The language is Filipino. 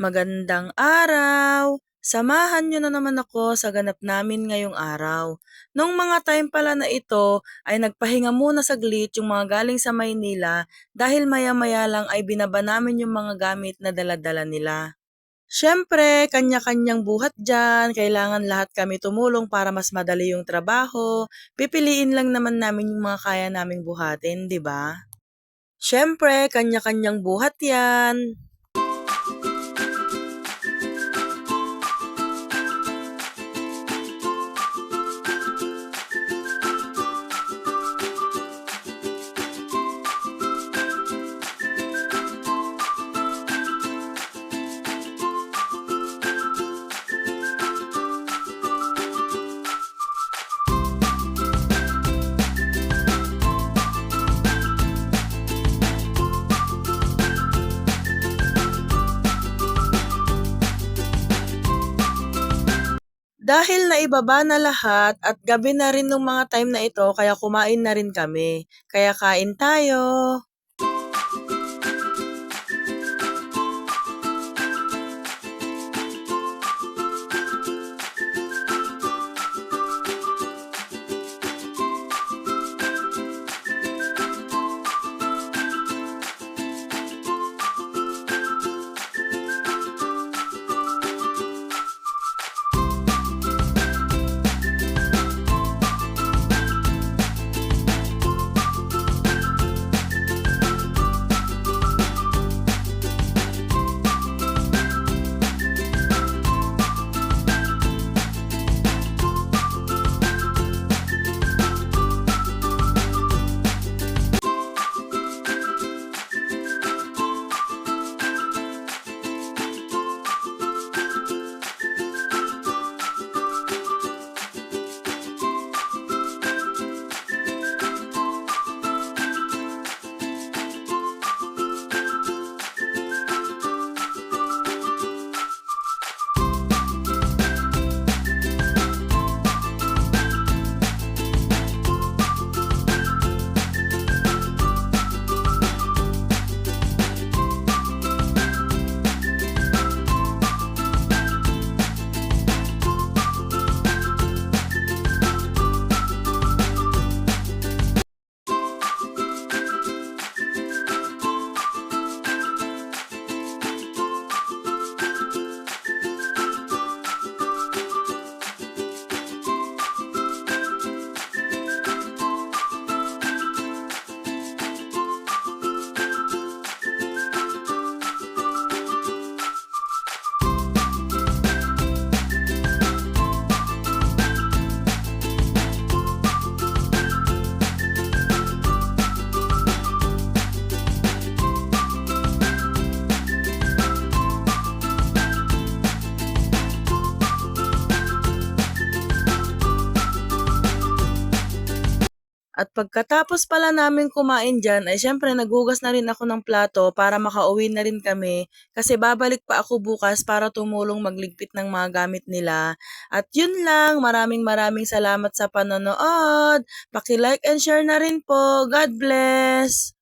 Magandang araw! Samahan niyo na naman ako sa ganap namin ngayong araw. Nung mga time pala na ito ay nagpahinga muna saglit yung mga galing sa Maynila dahil maya-maya lang ay binaba namin yung mga gamit na daladala nila. Siyempre, kanya-kanyang buhat dyan. Kailangan lahat kami tumulong para mas madali yung trabaho. Pipiliin lang naman namin yung mga kaya naming buhatin, di ba? Siyempre, kanya-kanyang buhat yan. Dahil naibaba na lahat at gabi na rin nung mga time na ito kaya kumain na rin kami. Kaya kain tayo! At pagkatapos pala namin kumain dyan, ay syempre naghugas na rin ako ng plato para makauwi na rin kami. Kasi babalik pa ako bukas para tumulong magligpit ng mga gamit nila. At yun lang, maraming maraming salamat sa panonood. Paki-like and share na rin po. God bless!